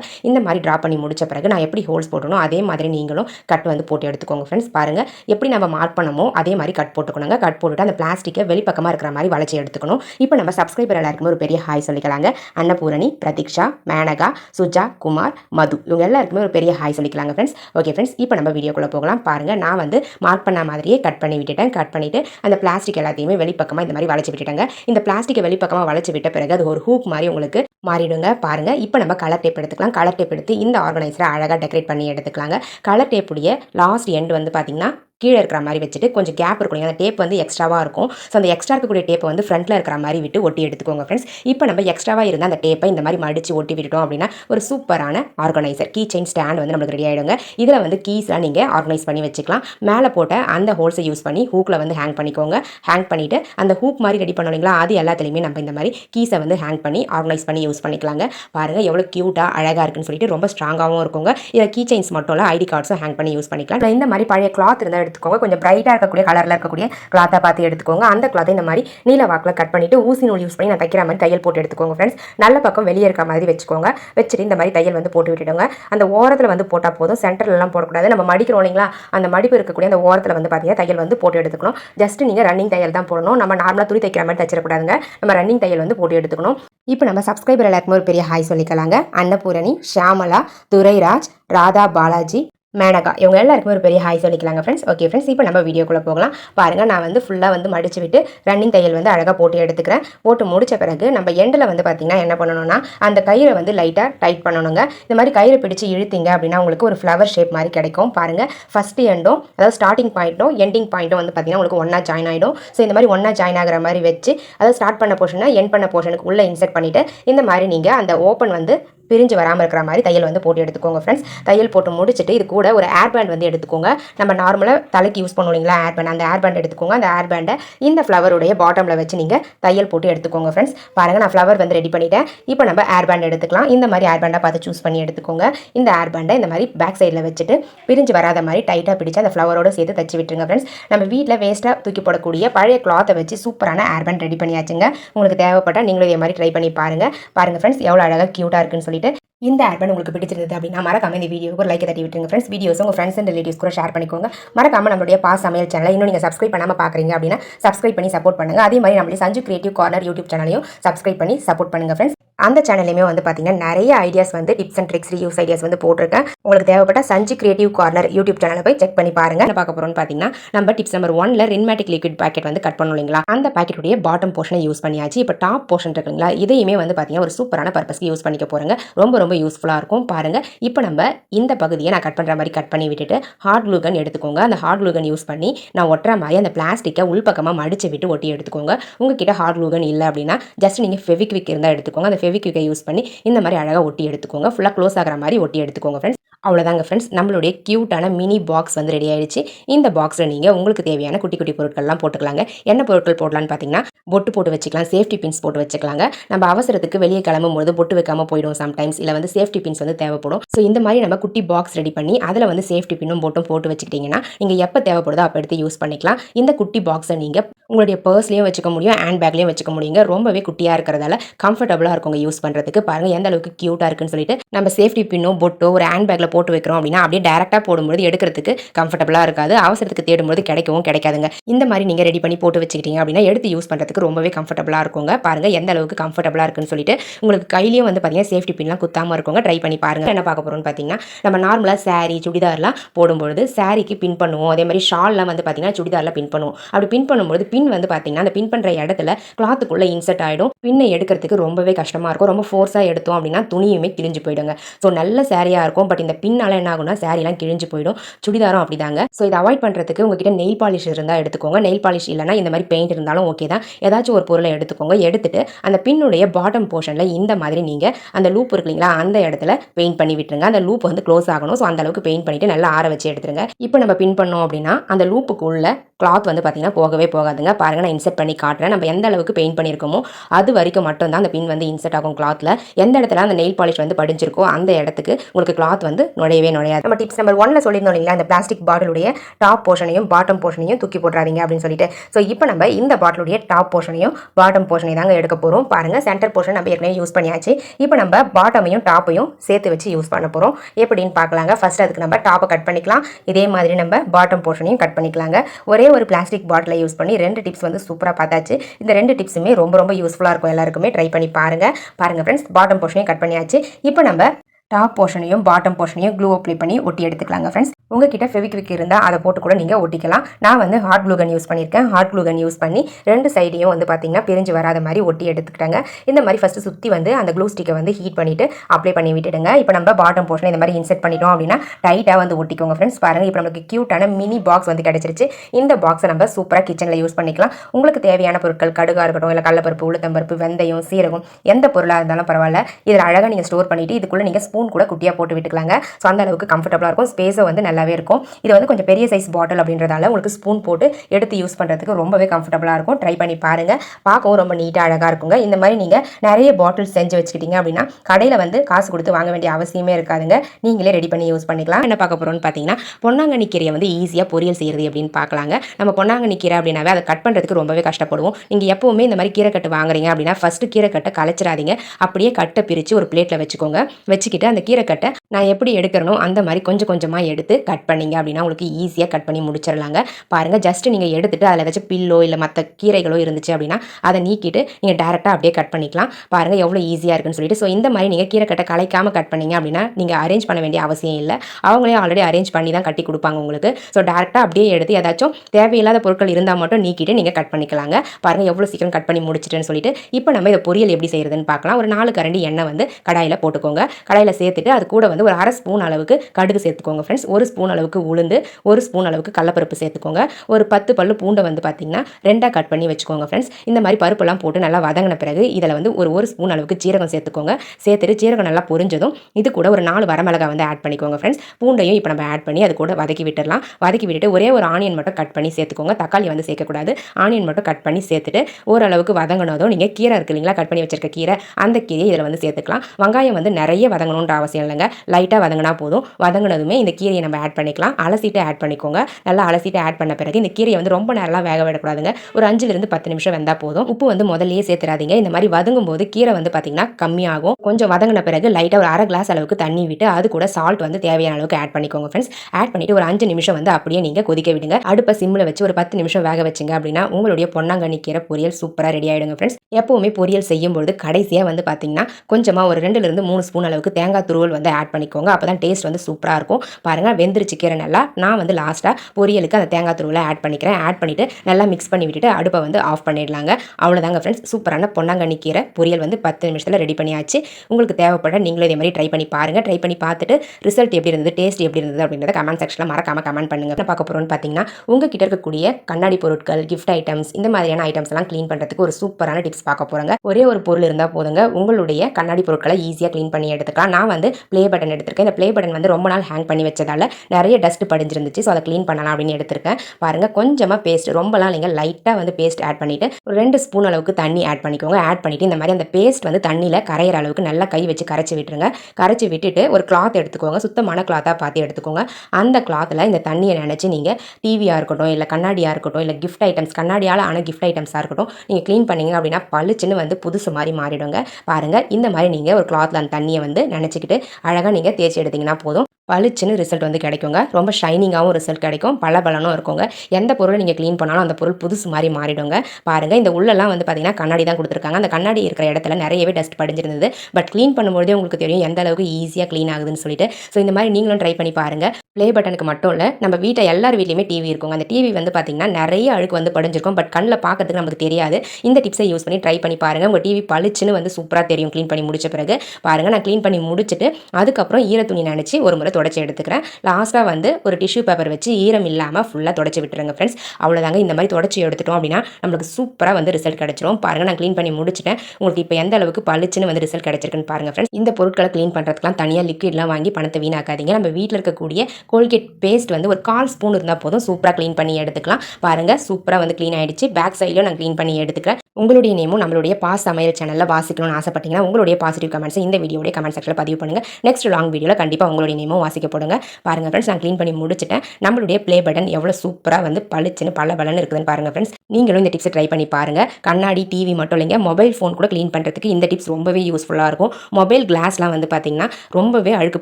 இந்த மாதிரி ட்ரா பண்ணி முடிச்ச பிறகு நான் எப்படி ஹோல்ஸ் போட்டணும் அதே மாதிரி நீங்களும் கட் வந்து போட்டு எடுத்துக்கோங்க ஃப்ரெண்ட்ஸ் பாருங்கள் எப்படி நம்ம மார்க் பண்ணமோ அதே மாதிரி கட் போட்டுக்கணுங்க. கட் போட்டுட்டு அந்த பிளாஸ்டிக்கை வெளிப்பக்கமாக இருக்கிற மாதிரி வளைச்சி எடுத்துக்கணும். இப்போ நம்ம சப்ஸ்கிரைபர் எல்லாருக்குமே ஒரு பெரிய ஹாய் சொல்லிக்கலாங்க. அன்னபூரணி பிரதீக்ஷா மேனகா சுஜா குமார் மது. இவங்க எல்லாருக்குமே ஒரு பெரிய ஹாய் சொல்லிக்கலாங்க ஃப்ரெண்ட்ஸ் ஓகே ஃப்ரெண்ட்ஸ் இப்போ நம்ம வீடியோக்குள்ளே போகலாம். பாருங்கள் நான் வந்து மார்க் பண்ண மாதிரியே கட் பண்ணி விட்டுட்டேன். கட் பண்ணிவிட்டு அந்த பிளாஸ்டிக் எல்லாத்தையுமே வெளிப்பக்கமாக இந்த மாதிரி வளைச்சி விட்டுட்டாங்க. இந்த பிளாஸ்டிக்கை வெளிப்பக்கமாக வளைச்சி விட்ட பிறகு அது ஒரு ஹூக் மாதிரி உங்களுக்கு மாறிடுங்க. பாருங்க இப்போ நம்ம கலர் டேப் எடுத்துக்கலாம். கலர் டேப் எடுத்து இந்த ஆர்கனைசரை அழகாக டெக்கரேட் பண்ணி எடுத்துக்கலாங்க. கலர் டேப்புடைய லாஸ்ட் எண்ட் வந்து பார்த்தீங்கன்னா கீழே இருக்கிற மாதிரி வச்சுட்டு கொஞ்சம் கேப் இருக்கும் அந்த டேப் வந்து எக்ஸ்ட்ராவாக இருக்கும். ஸோ அந்த எக்ஸ்ட்ரா இருக்கக்கூடிய டேப்பை வந்து ஃப்ரண்ட்டில் இருக்கிற மாதிரி விட்டு ஒட்டி எடுத்துக்கோங்க ஃப்ரெண்ட்ஸ் இப்போ நம்ம எக்ஸ்ட்ராவாக இருந்த அந்த டேப்பை இந்த மாதிரி மடித்து ஒட்டி விட்டுட்டோம் அப்படின்னா ஒரு சூப்பரான ஆர்கனைசர் கீ செயின் ஸ்டாண்ட் வந்து நம்மளுக்கு ரெடி ஆகிடுங்க இதில் வந்து கீஸ்லாம் நீங்கள் ஆர்கனைஸ் பண்ணி வச்சுக்கலாம். மேலே போட்ட அந்த ஹோல்ஸை யூஸ் பண்ணி ஹூக்கில் வந்து ஹேங் பண்ணிக்கோங்க. ஹேங் பண்ணிவிட்டு அந்த ஹூக் மாதிரி ரெடி பண்ணுவீங்களா அது எல்லாத்துலேயுமே நம்ம இந்த மாதிரி கீஸை வந்து ஹேங் பண்ணி ஆர்கனைஸ் பண்ணி யூஸ் பண்ணிக்கலாங்க. பாருங்கள் எவ்வளோ க்யூட்டாக அழகாக இருக்குன்னு சொல்லிட்டு ரொம்ப ஸ்ட்ராங்காகவும் இருக்குங்க. இதை கீ செயின்ஸ் மட்டும் இல்லை ஐடி கார்ட்ஸும் ஹேங் பண்ணி யூஸ் பண்ணிக்கலாம். இந்த மாதிரி பழைய கிளாத் இருந்தால் எடுத்துக்கோங்க. கொஞ்சம் பிரைட்டாக இருக்கக்கூடிய கலரில் இருக்கக்கூடிய கிளாத்தை பார்த்து எடுத்துக்கோங்க. அந்த கிளாத்தை இந்த மாதிரி நீல வாக்கில் கட் பண்ணிவிட்டு ஊசி நூல் யூஸ் பண்ணி நான் தைக்கிற மாதிரி தையல் போட்டு எடுத்துக்கோங்க ஃப்ரெண்ட்ஸ் நல்ல பக்கம் வெளியே இருக்க மாதிரி வச்சுக்கோங்க. வச்சுட்டு இந்த மாதிரி தையல் வந்து போட்டு விட்டுடுங்க. அந்த ஓரத்தில் வந்து போட்டால் போதும். சென்டர்லலாம் போடக்கூடாது. நம்ம மடிக்கிறோம் இல்லைங்களா? அந்த மடிப்பு இருக்கக்கூடிய அந்த ஓரத்தில் வந்து பார்த்தீங்கன்னா தையல் வந்து போட்டு எடுத்துக்கணும். ஜஸ்ட் நீங்கள் ரன்னிங் தையல் தான் போடணும். நம்ம நார்மலாக துணி தைக்கிற மாதிரி தைச்சிடக்கூடாதுங்க. நம்ம ரன்னிங் தையல் வந்து போட்டு எடுத்துக்கணும். இப்போ நம்ம சப்ஸ்கிரைபர் எல்லாருக்குமே ஒரு பெரிய ஹாய் சொல்லிக்கலாங்க. அன்னபூரணி ஷியாமலா துரைராஜ் ராதா பாலாஜி. மேனகா இவங்க எல்லாருக்குமே ஒரு பெரிய ஹாய் சொல்லிக்கலாங்க ஃப்ரெண்ட்ஸ் ஓகே ஃப்ரெண்ட்ஸ் இப்போ நம்ம வீடியோக்குள்ளே போகலாம். பாருங்கள் நான் வந்து ஃபுல்லாக வந்து மடிச்சு விட்டு ரன்னிங் தையல் வந்து அழகாக போட்டு எடுத்துக்கிறேன். போட்டு முடித்த பிறகு நம்ம எண்டில் வந்து பார்த்திங்கன்னா என்ன பண்ணணும்னா அந்த கயிறை வந்து லைட்டாக டைட் பண்ணணுங்க. இந்த மாதிரி கயிறை பிடிச்சி இழுத்திங்க அப்படின்னா உங்களுக்கு ஒரு ஃப்ளவர் ஷேப் மாதிரி கிடைக்கும். பாருங்கள் ஃபஸ்ட்டு எண்டும் அதாவது ஸ்டார்டிங் பாயிண்ட்டும் எண்டிங் பாயிண்ட்டும் வந்து பார்த்திங்கன்னா உங்களுக்கு ஒன்றா ஜாயின் ஆகிடும் ஸோ இந்த மாதிரி ஒன்றா ஜாயின் ஆகிற மாதிரி வச்சு அதாவது ஸ்டார்ட் பண்ண போர்ஷனை எண்ட் பண்ண போர்ஷனுக்கு உள்ளே இன்செர்ட் பண்ணிவிட்டு இந்த மாதிரி நீங்கள் அந்த ஓப்பன் வந்து பிரிஞ்சு வராமல் இருக்கிற மாதிரி தையல் வந்து போட்டு எடுத்துக்கோங்க ஃப்ரெண்ட்ஸ் தையல் போட்டு முடிச்சுட்டு இது கூட ஒரு ஏர் பேண்ட் வந்து எடுத்துக்கோங்க. நம்ம நார்மலாக தலைக்கு யூஸ் பண்ணுவோம் இல்லைங்களா ஏர் பேண்ட் அந்த ஏர் பேண்ட் எடுத்துக்கோங்க. அந்த ஏர் பேண்டை இந்த ஃப்ளவருடைய பாட்டமில் வச்சு நீங்கள் தையல் போட்டு எடுத்துக்கோங்க ஃப்ரெண்ட்ஸ் பாருங்கள் நான் ஃப்ளவர் வந்து ரெடி பண்ணிட்டேன். இப்போ நம்ம ஏர் பேண்ட் எடுத்துக்கலாம். இந்த மாதிரி ஏர் பேண்டை பார்த்து சூஸ் பண்ணி எடுத்துக்கோங்க. இந்த ஏர் பேண்டை இந்த மாதிரி பேக் சைடில் வச்சுட்டு பிரிஞ்சு வராத மாதிரி டைட்டாக பிடிச்சி அந்த ஃப்ளவரோட சேர்த்து தச்சு விட்டுருங்க ஃப்ரெண்ட்ஸ் நம்ம வீட்டில் வேஸ்ட்டாக தூக்கி போடக்கூடிய பழைய கிளாத்தை வச்சு சூப்பரான ஏர் பேண்ட் ரெடி பண்ணியாச்சுங்க. உங்களுக்கு தேவைப்பட்டால் நீங்களும் இதே மாதிரி ட்ரை பண்ணி பாருங்கள் பாருங்கள் ஃப்ரெண்ட்ஸ் எவ்வளோ அழகாக க்யூட்டாக இருக்குன்னு சொல்லி இந்த ஆட் உங்களுக்கு பிடிச்சிருந்தது அப்படின்னா மறக்காம இந்த வீடியோக்கு ஒரு லைக் தட்டி விட்டுருங்க ஃப்ரெண்ட்ஸ் வீடியோஸ் உங்கள் ஃப்ரெண்ட்ஸ் அண்ட் ரிலேட்டிவ்ஸ் கூட ஷேர் பண்ணிக்கோங்க. மறக்காம நம்மளுடைய பாஸ் சமையல் சேனலை இன்னும் நீங்கள் சப்ஸ்கிரைப் பண்ணாமல் பார்க்குறீங்க அப்படின்னா சப்ஸ்கிரைப் பண்ணி சப்போர்ட் பண்ணுங்க. அதே மாதிரி நம்மளுடைய சஞ்சு கிரியேட்டிவ் கார்னர் யூடியூப் சேனலையும் சப்ஸ்கிரைப் பண்ணி சப்போர்ட் பண்ணுங்கள் ஃப்ரெண்ட்ஸ் அந்த சேனல்லையுமே வந்து பார்த்தீங்கன்னா நிறைய ஐடியாஸ் வந்து tips and tricks reuse ideas வந்து போட்டிருக்கேன். உங்களுக்கு தேவைப்பட்ட சஞ்சி கிரியேட்டிவ் கார்னர் யூடியூப் சேனலை போய் செக் பண்ணி பாருங்க. என்ன பார்க்க போறோம்னு பார்த்தீங்கன்னா நம்ம டிப்ஸ் நம்பர் ஒன்ல ரின்மேட்டிக் லிக்விட் பாக்கெட் வந்து கட் பண்ணணும் இல்லைங்களா? அந்த பாக்கெட்டுடைய பாட்டம் போர்ஷனை யூஸ் பண்ணியாச்சு. இப்போ டாப் போர்ஷன் இருக்குங்களா இதையுமே வந்து பார்த்தீங்கன்னா ஒரு சூப்பரான பர்பஸ்க்கு யூஸ் பண்ணிக்க போறேங்க. ரொம்ப ரொம்ப யூஸ்ஃபுல்லாக இருக்கும். பாருங்க. இப்போ நம்ம இந்த பகுதியை நான் கட் பண்ணுற மாதிரி கட் பண்ணி விட்டுட்டு ஹார்ட் க்ளூகன் எடுத்துக்கோங்க. அந்த ஹார்ட் க்ளூகன் யூஸ் பண்ணி நான் ஒட்டுற மாதிரி அந்த பிளாஸ்டிக்கை உள்பக்கமாக மடிச்சு விட்டு ஒட்டி எடுத்துக்கோங்க. உங்ககிட்ட ஹார்ட் க்ளூகன் இல்லை அப்படின்னா ஜஸ்ட் நீங்கள் ஃபெவிக்விக் இருந்தால் எடுத்துக்கோங்க. அந்த ஃபெவிக்விக்கை யூஸ் பண்ணி இந்த மாதிரி அழகாக ஒட்டி எடுத்துக்கோங்க. ஃபுல்லாக க்ளோஸ் ஆகிற மாதிரி ஒட்டி எடுத்துக்கோங்க ஃப்ரெண்ட்ஸ் அவ்வளோதாங்க ஃப்ரெண்ட்ஸ் நம்மளுடைய க்யூட்டான மினி பாக்ஸ் வந்து ரெடி ஆயிடுச்சு. இந்த பாக்ஸில் நீங்கள் உங்களுக்கு தேவையான குட்டி குட்டி பொருட்கள்லாம் போட்டுக்கலாங்க. என்ன பொருட்கள் போடலான்னு பார்த்தீங்கன்னா பொட்டு போட்டு வச்சுக்கலாம் சேஃப்டி பின்ஸ் போட்டு வச்சுக்கலாங்க. நம்ம அவசரத்துக்கு வெளியே கிளம்பும் போது பொட்டு வைக்காமல் போயிடும் சம்டைம்ஸ் இல்லை வந்து சேஃப்டி பின்ஸ் வந்து தேவைப்படும். ஸோ இந்த மாதிரி நம்ம குட்டி பாக்ஸ் ரெடி பண்ணி அதில் வந்து சேஃப்டி பின்னும் போட்டும் போட்டு வச்சுக்கிட்டிங்கன்னா நீங்கள் எப்போ தேவைப்படுதோ அப்போ எடுத்து யூஸ் பண்ணிக்கலாம். இந்த குட்டி பாக்ஸை நீங்கள் உங்களுடைய பர்ஸ்லேயும் வச்சுக்க முடியும் ஹேண்ட் பேக்லேயும் வச்சுக்க முடியுங்க. ரொம்பவே குட்டியாக இருக்கிறதால கம்ஃபர்டபுளாக இருக்கும் யூஸ் பண்ணுறதுக்கு பாருங்கள் எந்த அளவுக்கு க்யூட்டாக இருக்குன்னு சொல்லிட்டு நம்ம சேஃப்டி பின்னோ பொட்டோ ஒரு ஹேண்ட் பேக்கில் போட்டு வைக்கிறோம் அப்படின்னா அப்படியே டேரெக்டாக போடும்போது எடுக்கிறதுக்கு கம்ஃபர்டபுளாக இருக்காது. அவசரத்துக்கு தேடும்போது கிடைக்கவும் கிடைக்காதுங்க. இந்த மாதிரி நீங்கள் ரெடி பண்ணி போட்டு வச்சுக்கிட்டீங்க அப்படின்னா எடுத்து யூஸ் பண்ணுறதுக்கு ரொம்பவே கம்ஃபர்டபுளாக இருக்குங்க. பாருங்கள் எந்த அளவுக்கு கம்ஃபர்டபுளாக இருக்குன்னு சொல்லிட்டு உங்களுக்கு கையிலையும் வந்து பார்த்தீங்கன்னா சேஃப்டி பின்லாம் குத்தாமல் இருக்குங்க. ட்ரை பண்ணி பாருங்கள் என்ன பார்க்க போகிறோம்னு பார்த்தீங்கன்னா நம்ம நார்மலாக saree சுடிதார்லாம் போடும்பொழுது சாரீக்கு பின் பண்ணுவோம். அதே மாதிரி ஷால்லாம் வந்து பார்த்தீங்கன்னா சுடிதாரில் பின் பண்ணுவோம். அப்படி பின் பண்ணும்போது பின் வந்து பார்த்தீங்கன்னா அந்த பின் பண்ணுற இடத்துல கிளாத்துக்குள்ளே இன்செர்ட் ஆகிடும் பின்னை எடுக்கிறதுக்கு ரொம்பவே கஷ்டமாக இருக்கும். ரொம்ப ஃபோர்ஸாக எடுத்தோம் அப்படின்னா துணியுமே கிழிஞ்சு போயிடுங்க. ஸோ நல்ல சேரீயாக இருக்கும். பட் இந்த பின்னால் என்ன ஆகும்னா சாரீலாம் கிழிஞ்சு போயிடும். சுடிதாரும் அப்படிதாங்க. ஸோ இதை அவாய்ட் பண்ணுறதுக்கு உங்ககிட்ட நெயில் பாலிஷ் இருந்தால் எடுத்துக்கோங்க. நெயில் பாலிஷ் இல்லைனா இந்த மாதிரி பெயிண்ட் இருந்தாலும் ஓகே தான். ஏதாச்சும் ஒரு பொருளை எடுத்துக்கோங்க. எடுத்துட்டு அந்த பின்னுடைய பாட்டம் போர்ஷனில் இந்த மாதிரி நீங்கள் அந்த லூப் இருக்கு இல்லைங்களா அந்த இடத்துல பெயிண்ட் பண்ணி விட்டுருங்க. அந்த லூப் வந்து க்ளோஸ் ஆகணும். ஸோ அந்த அளவுக்கு பெயிண்ட் பண்ணிட்டு நல்லா ஆற வச்சு எடுத்துருங்க. இப்போ நம்ம பின் பண்ணோம் அப்படின்னா அந்த லூப்புக்குள்ள கிளாத் வந்து பார்த்தீங்கன்னா போகவே போகாதுங்க. பாருங்க. நான் இன்செர்ட் பண்ணி காட்டுறேன். நம்ம எந்த அளவுக்கு பெயிண்ட் பண்ணியிருக்கோமோ அது வரைக்கும் மட்டும்தான் அந்த பின் வந்து இன்செர்ட் ஆகும் கிளாத்தில் எந்த இடத்துல அந்த நெயில் பாலிஷ் வந்து படிஞ்சிருக்கோ அந்த இடத்துக்கு உங்களுக்கு கிளாத் வந்து நுழையவே நுழையாது. நம்ம டிப்ஸ் நம்பர் ஒன்னில் சொல்லியிருந்தோம் இல்லைங்களா அந்த பிளாஸ்டிக் பாட்டிலுடைய டாப் போர்ஷனையும் பாட்டம் போர்ஷனையும் தூக்கி போட்டுறாதீங்க அப்படின்னு சொல்லிட்டு. ஸோ இப்போ நம்ம இந்த பாட்டிலுடைய டாப் போர்ஷனையும் பாட்டம் போர்ஷனையும் தாங்க எடுக்க போகிறோம் பாருங்கள் சென்டர் போர்ஷன் நம்ம ஏற்கனவே யூஸ் பண்ணியாச்சு. இப்போ நம்ம பாட்டமையும் டாப்பையும் சேர்த்து வச்சு யூஸ் பண்ண போகிறோம் எப்படின்னு பார்க்கலாங்க. ஃபர்ஸ்ட் அதுக்கு நம்ம டாப்பை கட் பண்ணிக்கலாம். இதே மாதிரி நம்ம பாட்டம் போர்ஷனையும் கட் பண்ணிக்கலாங்க. ஒரே ஒரு பிளாஸ்டிக் பாட்டிலை யூஸ் பண்ணி ரெண்டு டிப்ஸ் வந்து சூப்பராக பார்த்தாச்சு. இந்த ரெண்டு டிப்ஸுமே ரொம்ப ரொம்ப யூஸ்ஃபுல்லாக இருக்கும் எல்லாருக்குமே. ட்ரை பண்ணி பாருங்க. பாருங்க ஃப்ரெண்ட்ஸ் பாட்டம் போர்ஷனையும் கட் பண்ணியாச்சு. இப்போ நம்ம டாப் போர்ஷனையும் பாட்டம் போர்ஷனையும் க்ளூ அப்ளை பண்ணி ஒட்டி எடுத்துக்கலாங்க ஃப்ரெண்ட்ஸ் உங்ககிட்ட ஃபெவிக்விக் இருந்தால் அதை போட்டு கூட நீங்கள் ஒட்டிக்கலாம். நான் வந்து ஹாட் க்ளூகன் யூஸ் பண்ணியிருக்கேன். ஹாட் க்ளூகன் யூஸ் பண்ணி ரெண்டு சைடையும் வந்து பார்த்தீங்கன்னா பிரிஞ்சு வராத மாதிரி ஒட்டி எடுத்துக்கிட்டாங்க. இந்த மாதிரி ஃபஸ்ட்டு சுற்றி வந்து அந்த க்ளூ ஸ்டிக்கை வந்து ஹீட் பண்ணிவிட்டு அப்ளை பண்ணி விட்டுடுங்க. இப்போ நம்ம பாட்டம் போர்ஷன் இந்த மாதிரி இன்செட் பண்ணிட்டோம் அப்படின்னா டைட்டாக வந்து ஒட்டிக்கோங்க ஃப்ரெண்ட்ஸ் பாருங்கள் இப்போ நமக்கு க்யூட்டான மினி பாக்ஸ் வந்து கிடச்சிருச்சு. இந்த பாக்ஸை நம்ம சூப்பராக கிச்சனில் யூஸ் பண்ணிக்கலாம். உங்களுக்கு தேவையான பொருட்கள் கடுகாக இருக்கட்டும் இல்லை கடலப்பருப்பு உளுத்தம்பருப்பு வெந்தயம் சீரகம் எந்த பொருளாக இருந்தாலும் பரவாயில்ல. இதில் அழகாக நீங்கள் ஸ்டோர் பண்ணிவிட்டு இதுக்குள்ளே நீங்கள் ஸ்பூன் கூட குட்டியாக போட்டு விட்டுக்கலாங்க. ஸோ அந்த அளவுக்கு கம்ஃபர்டபுளாக இருக்கும். ஸ்பேஸை வந்து நல்லா நல்லாவே இருக்கும். இது வந்து கொஞ்சம் பெரிய சைஸ் பாட்டில் அப்படின்றதால உங்களுக்கு ஸ்பூன் போட்டு எடுத்து யூஸ் பண்ணுறதுக்கு ரொம்பவே கம்ஃபர்டபுளாக இருக்கும். ட்ரை பண்ணி பாருங்கள் பார்க்கவும் ரொம்ப நீட்டாக அழகாக இருக்குங்க. இந்த மாதிரி நீங்கள் நிறைய பாட்டில் செஞ்சு வச்சுக்கிட்டீங்க அப்படின்னா கடையில் வந்து காசு கொடுத்து வாங்க வேண்டிய அவசியமே இருக்காதுங்க. நீங்களே ரெடி பண்ணி யூஸ் பண்ணிக்கலாம். என்ன பார்க்க போகிறோம்னு பார்த்தீங்கன்னா பொன்னாங்கண்ணி கீரையை வந்து ஈஸியாக பொரியல் செய்கிறது அப்படின்னு பார்க்கலாங்க. நம்ம பொன்னாங்கண்ணி கீரை அப்படின்னாவே அதை கட் பண்ணுறதுக்கு ரொம்பவே கஷ்டப்படுவோம். நீங்கள் எப்போவுமே இந்த மாதிரி கீரை கட்டு வாங்குறீங்க அப்படின்னா ஃபஸ்ட்டு கீரை கட்டை கலைச்சிடாதீங்க. அப்படியே கட்டை பிரித்து ஒரு பிளேட்டில் வச்சுக்கோங்க. வச்சுக்கிட்டு அந்த கீரை கட்டை நான் எப்படி எடுக்கிறனோ அந்த மாதிரி கொஞ்சம் கொஞ்சமாக எடுத்து கட் பண்ணீங்க அப்படின்னா உங்களுக்கு ஈஸியாக கட் பண்ணி முடிச்சிடலாங்க. பாருங்கள் ஜஸ்ட்டு நீங்கள் எடுத்துகிட்டு அதில் ஏதாச்சும் பில்லோ இல்லை மற்ற கீரைகளோ இருந்துச்சு அப்படின்னா அதை நீக்கிட்டு நீங்கள் டேரெக்டாக அப்படியே கட் பண்ணிக்கலாம். பாருங்கள் எவ்வளோ ஈஸியாக இருக்குன்னு சொல்லிட்டு. ஸோ இந்த மாதிரி நீங்கள் கீரை கட்டை கலைக்காமல் கட் பண்ணீங்க அப்படின்னா நீங்கள் அரேஞ்ச் பண்ண வேண்டிய அவசியம் இல்லை. அவங்களே ஆல்ரெடி அரேஞ்ச் பண்ணி தான் கட்டி கொடுப்பாங்க உங்களுக்கு. ஸோ டேரெக்டாக அப்படியே எடுத்து ஏதாச்சும் தேவையில்லாத பொருட்கள் இருந்தால் மட்டும் நீக்கிட்டு நீங்கள் கட் பண்ணிக்கலாங்க. பாருங்கள் எவ்வளோ சீக்கிரம் கட் பண்ணி முடிச்சிட்டேன்னு சொல்லிட்டு. இப்போ நம்ம இதை பொரியல் எப்படி செய்கிறதுன்னு பார்க்கலாம். ஒரு நாலு கரண்டி எண்ணெய் வந்து கடாயில் போட்டுக்கோங்க. கடாயில் சேர்த்துட்டு அது கூட வந்து ஒரு அரை ஸ்பூன் அளவுக்கு கடுகு சேர்த்துக்கோங்க ஃப்ரெண்ட்ஸ் ஒரு ஸ்பூன் அளவுக்கு உளுந்து ஒரு ஸ்பூன் அளவுக்கு கடலப்பருப்பு சேர்த்துக்கோங்க. ஒரு பத்து பல்லு பூண்டை வந்து பார்த்தீங்கன்னா ரெண்டாக கட் பண்ணி வச்சுக்கோங்க ஃப்ரெண்ட்ஸ் இந்த மாதிரி பருப்பெல்லாம் போட்டு நல்லா வதங்கின பிறகு இதில் வந்து ஒரு ஒரு ஸ்பூன் அளவுக்கு ஜீரகம் சேர்த்துக்கோங்க. சேர்த்துட்டு ஜீரகம் நல்லா பொரிஞ்சதும் இது கூட ஒரு நாலு வரமிளகா வந்து ஆட் பண்ணிக்கோங்க ஃப்ரெண்ட்ஸ் பூண்டையும் இப்போ நம்ம ஆட் பண்ணி அது கூட வதக்கி விட்டுடலாம். வதக்கி விட்டுட்டு ஒரே ஒரு ஆனியன் மட்டும் கட் பண்ணி சேர்த்துக்கோங்க. தக்காளி வந்து சேர்க்கக்கூடாது. ஆனியன் மட்டும் கட் பண்ணி சேர்த்துட்டு ஓரளவுக்கு வதங்கினதும் நீங்கள் கீரை இருக்கு இல்லைங்களா கட் பண்ணி வச்சிருக்க கீரை அந்த கீரையை இதில் வந்து சேர்த்துக்கலாம். வெங்காயம் வந்து நிறைய வதங்கணுன்ற அவசியம் இல்லைங்க. லைட்டாக வதங்கினா போதும். வதங்கினதுமே இந்த கீரையை நம்ம ஆட் பண்ணிக்கலாம். அலசிட்டு ஆட் பண்ணிக்கோங்க. நல்லா அலசிட்டு ஆட் பண்ண பிறகு இந்த கீரையை வந்து ரொம்ப நேரம்லாம் வேக விடக்கூடாதுங்க. ஒரு அஞ்சுலேருந்து பத்து நிமிஷம் வெந்தால் போதும். உப்பு வந்து முதல்லயே சேர்த்துறாதீங்க. இந்த மாதிரி வதங்கும் போது கீரை வந்து பார்த்தீங்கன்னா கம்மியாகும். கொஞ்சம் வதங்கின பிறகு லைட்டாக ஒரு அரை கிளாஸ் அளவுக்கு தண்ணி விட்டு அது கூட சால்ட் வந்து தேவையான அளவுக்கு ஆட் பண்ணிக்கோங்க ஃப்ரெண்ட்ஸ் ஆட் பண்ணிட்டு ஒரு அஞ்சு நிமிஷம் வந்து அப்படியே நீங்கள் கொதிக்க விடுங்க. அடுப்பை சிம்மில் வச்சு ஒரு பத்து நிமிஷம் வேக வச்சுங்க அப்படின்னா உங்களுடைய பொன்னாங்கண்ணி கீரை பொரியல் சூப்பராக ரெடி ஆகிடுங்க ஃப்ரெண்ட்ஸ் எப்போவுமே பொரியல் செய்யும்பொழுது கடைசியாக வந்து பார்த்திங்கன்னா கொஞ்சமாக ஒரு ரெண்டுலேருந்து மூணு ஸ்பூன் அளவுக்கு தேங்காய் துருவல் வந்து ஆட் பண்ணிக்கோங்க. அப்போ தான் டேஸ்ட் வந்து சூப்பராக இருக்கும். பாருங்கள் வெந்துருச்சு கீரை நல்லா. நான் வந்து லாஸ்ட்டாக பொரியலுக்கு அந்த தேங்காய் துருவில் ஆட் பண்ணிக்கிறேன். ஆட் பண்ணிவிட்டு நல்லா மிக்ஸ் பண்ணி விட்டுட்டு அடுப்பை வந்து ஆஃப் பண்ணிடலாங்க. அவ்வளோதாங்க ஃப்ரெண்ட்ஸ் சூப்பரான பொன்னாங்கண்ணி கீரை. பொரியல் வந்து பத்து நிமிஷத்தில் ரெடி பண்ணியாச்சு. உங்களுக்கு தேவைப்பட நீங்களும் இதே மாதிரி ட்ரை பண்ணி பாருங்கள் ட்ரை பண்ணி பார்த்துட்டு ரிசல்ட் எப்படி இருந்தது டேஸ்ட் எப்படி இருந்தது அப்படின்றத கமெண்ட் செக்ஷனில் மறக்காம கமெண்ட் பண்ணுங்கள் பார்க்க போகிறோன்னு பார்த்தீங்கன்னா உங்ககிட்ட இருக்கக்கூடிய கண்ணாடி பொருட்கள் கிஃப்ட் ஐட்டம்ஸ் இந்த மாதிரியான ஐட்டம்ஸ் எல்லாம் க்ளீன் பண்ணுறதுக்கு ஒரு சூப்பரான டிப்ஸ் பார்க்க போகிறோங்க ஒரே ஒரு பொருள் இருந்தால் போதுங்க. உங்களுடைய கண்ணாடி பொருட்களை ஈஸியாக க்ளீன் பண்ணி எடுத்துக்கலாம். நான் வந்து ப்ளே பட்டன் எடுத்திருக்கேன். இந்த ப்ளே பட்டன் வந்து ரொம்ப நாள் ஹேங் பண்ணி வச்சதால நிறைய டஸ்ட் படிஞ்சிருந்துச்சு. ஸோ அதை க்ளீன் பண்ணலாம் அப்படின்னு எடுத்திருக்கேன். பாருங்கள் கொஞ்சமாக பேஸ்ட் ரொம்பலாம் இல்லைங்க. லைட்டாக வந்து பேஸ்ட் ஆட் பண்ணிவிட்டு ஒரு ரெண்டு ஸ்பூன் அளவுக்கு தண்ணி ஆட் பண்ணிக்கோங்க. ஆட் பண்ணிவிட்டு இந்த மாதிரி அந்த பேஸ்ட் வந்து தண்ணியில் கரையிற அளவுக்கு நல்லா கை வச்சு கரைச்சி விட்டுருங்க. கரைச்சி விட்டுட்டு ஒரு கிளாத் எடுத்துக்கோங்க. சுத்தமான கிளாத்தாக பார்த்து எடுத்துக்கோங்க. அந்த கிளாத்தில் இந்த தண்ணியை நினச்சி நீங்கள் டிவியாக இருக்கட்டும் இல்லை கண்ணாடியாக இருக்கட்டும் இல்லை கிஃப்ட் ஐட்டம்ஸ் கண்ணாடியால் ஆன கிஃப்ட் ஐட்டம்ஸாக இருக்கட்டும் நீங்கள் க்ளீன் பண்ணிங்க அப்படின்னா பளிச்சுன்னு வந்து புதுசு மாதிரி மாறிடுங்க. பாருங்கள் இந்த மாதிரி நீங்கள் ஒரு கிளாத்தில் அந்த தண்ணியை வந்து நினச்சிக்கிட்டு அழகாக நீங்கள் தேய்ச்சி எடுத்தீங்கன்னா போதும். பளிச்சுன்னு ரிசல்ட் வந்து கிடைக்குங்க. ரொம்ப ஷைனிங்காகவும் ரிசல்ட் கிடைக்கும். பல பலனும் இருக்குங்க. எந்த பொருளை நீங்கள் க்ளீன் பண்ணாலும் அந்த பொருள் புதுசு மாதிரி மாறிடுங்க. பாருங்கள் இந்த உள்ளெல்லாம் வந்து பார்த்தீங்கன்னா கண்ணாடி தான் கொடுத்துருக்காங்க. அந்த கண்ணாடி இருக்கிற இடத்துல நிறையவே டஸ்ட் படிஞ்சிருந்தது. பட் க்ளீன் பண்ணும்போதே உங்களுக்கு தெரியும் எந்த அளவுக்கு ஈஸியாக க்ளீன் ஆகுதுன்னு சொல்லிட்டு. ஸோ இந்த மாதிரி நீங்களும் ட்ரை பண்ணி பாருங்கள் ப்ளே பட்டனுக்கு மட்டும் இல்லை நம்ம வீட்டை எல்லார் வீட்லேயுமே டிவி இருக்குங்க அந்த டிவி வந்து பார்த்தீங்கன்னா நிறைய அழுக்கு வந்து படிஞ்சிருக்கும். பட் கண்ணில் பார்க்கறதுக்கு நமக்கு தெரியாது. இந்த டிப்ஸை யூஸ் பண்ணி ட்ரை பண்ணி பாருங்கள் உங்கள் டிவி பளிச்சுன்னு வந்து சூப்பராக தெரியும். க்ளீன் பண்ணி முடிச்ச பிறகு பாருங்கள் நான் க்ளீன் பண்ணி முடிச்சுட்டு அதுக்கப்புறம் ஈர துணி நினச்சி ஒரு முறை தொடச்சி எடுத்துக்கிறேன். லாஸ்ட்டாக வந்து ஒரு டிஷ்யூ பேப்பர் வச்சு ஈரம் இல்லாமல் ஃபுல்லாக தொடச்சி விட்டுருங்க ஃப்ரெண்ட்ஸ் அவ்வளோதாங்க இந்த மாதிரி தொடச்சி எடுத்துட்டோம் அப்படின்னா நம்மளுக்கு சூப்பராக வந்து ரிசல்ட் கிடச்சிரும். பாருங்கள் நான் க்ளீன் பண்ணி முடிச்சிட்டேன். உங்களுக்கு இப்போ எந்த அளவுக்கு பளிச்சுன்னு வந்து ரிசல்ட் கிடச்சிருக்குன்னு பாருங்கள் ஃப்ரெண்ட்ஸ் இந்த பொருட்களை க்ளீன் பண்ணுறதுக்குலாம் தனியாக லிக்விட்லாம் வாங்கி பணத்தை வீணாக்காதீங்க. நம்ம வீட்டில் இருக்கக்கூடிய கோல்கேட் பேஸ்ட் வந்து ஒரு கால் ஸ்பூன் இருந்தால் போதும். சூப்பராக க்ளீன் பண்ணி எடுத்துக்கலாம். பாருங்கள் சூப்பராக வந்து க்ளீன் ஆகிடுச்சு பேக் சைடில் நான் க்ளீன் பண்ணி எடுத்துக்கிறேன். உங்களுடைய நேமும் நம்மளுடைய பாஸ் சமையல் சேனலில் வாசிக்கணும்னு ஆசைப்பட்டீங்கன்னா உங்களுடைய பாசிட்டிவ் கமெண்ட்ஸ் இந்த வீடியோடைய கமெண்ட் செக்ஷனில் பதிவு பண்ணுங்கள் நெக்ஸ்ட் லாங் வீடியோவில் கண்டிப்பாக உங்களுடைய நேமும் வாசிக்கப்படுங்க பாருங்கள் ஃப்ரெண்ட்ஸ் நான் க்ளீன் பண்ணி முடிச்சிட்டேன். நம்மளுடைய ப்ளே பட்டன் எவ்வளோ சூப்பராக வந்து பளிச்சுன்னு பல பலன்னு இருக்குதுன்னு பாருங்கள் ஃப்ரெண்ட்ஸ் நீங்களும் இந்த டிப்ஸை ட்ரை பண்ணி பாருங்கள் கண்ணாடி டிவி மட்டும் இல்லைங்க. மொபைல் ஃபோன் கூட க்ளீன் பண்ணுறதுக்கு இந்த டிப்ஸ் ரொம்பவே யூஸ்ஃபுல்லாக இருக்கும். மொபைல் கிளாஸ்லாம் வந்து பார்த்தீங்கன்னா ரொம்பவே அழுக்கு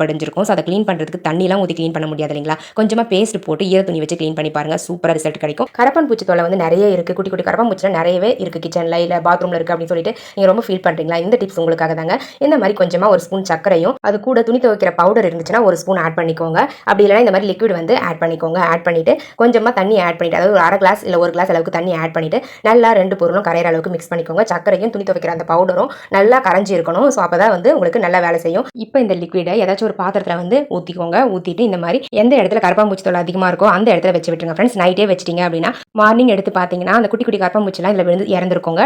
படிஞ்சிருக்கும். ஸோ அதை க்ளீன் பண்ணுறதுக்கு தண்ணிலாம் ஊற்றி க்ளீன் பண்ண முடியாது இல்லைங்களா கொஞ்சமாக பேஸ்ட் போட்டு ஈர துணி வச்சு க்ளீன் பண்ணி பாருங்கள் சூப்பராக ரிசல்ட் கிடைக்கும். கரப்பன் பூச்சி தொலை வந்து நிறைய இருக்குது குட்டி குட்டி கரப்பான் பூச்சிலாம் நிறையவே இருக்குது கிச்சனில் இல்லை பாத்ரூமில் இருக்குது அப்படின்னு சொல்லிட்டு நீங்கள் ரொம்ப ஃபீல் பண்ணுறீங்களா இந்த டிப்ஸ் உங்களுக்காக தாங்க. இந்த மாதிரி கொஞ்சமாக ஒரு ஸ்பூன் சர்க்கரையும் அது கூட துணி துவைக்கிற பவுடர் இருந்துச்சுன்னா ஒரு ஸ்பூன் ஆட் பண்ணிக்கோங்க. அப்படி இல்லைனா இந்த மாதிரி லிக்விட் வந்து ஆட் பண்ணிக்கோங்க. ஆட் பண்ணிவிட்டு கொஞ்சமாக தண்ணி ஆட் பண்ணிட்டு அதாவது ஒரு அரை கிளாஸ் இல்லை ஒரு கிளாஸ் அளவுக்கு தண்ணி ஆட் பண்ணிவிட்டு நல்லா ரெண்டு பொருளும் கரையிற அளவுக்கு மிக்ஸ் பண்ணிக்கோங்க. சர்க்கரையும் துணி துவைக்கிற அந்த பவுடரும் நல்லா கரைஞ்சி இருக்கணும். ஸோ அப்போ தான் வந்து உங்களுக்கு நல்லா வேலை செய்யும். இப்போ இந்த லிக்விடை ஏதாச்சும் ஒரு பாத்திரத்தில் வந்து ஊற்றிக்கோங்க ஊற்றிட்டு இந்த மாதிரி எந்த இடத்துல கரப்பாம்பூச்சி தொலை அதிகமாக இருக்கோ அந்த இடத்துல வச்சு விட்டுருங்க. ஃப்ரெண்ட்ஸ் நைட்டே வச்சிட்டீங்க அப்படின்னா மார்னிங் எடுத்து பார்த்தீங்கன்னா அந்த குட்டி குட்டி கரப்பாம்பூச்சிலாம் இதில் விழுந்து இறந்துருக்கோங்க.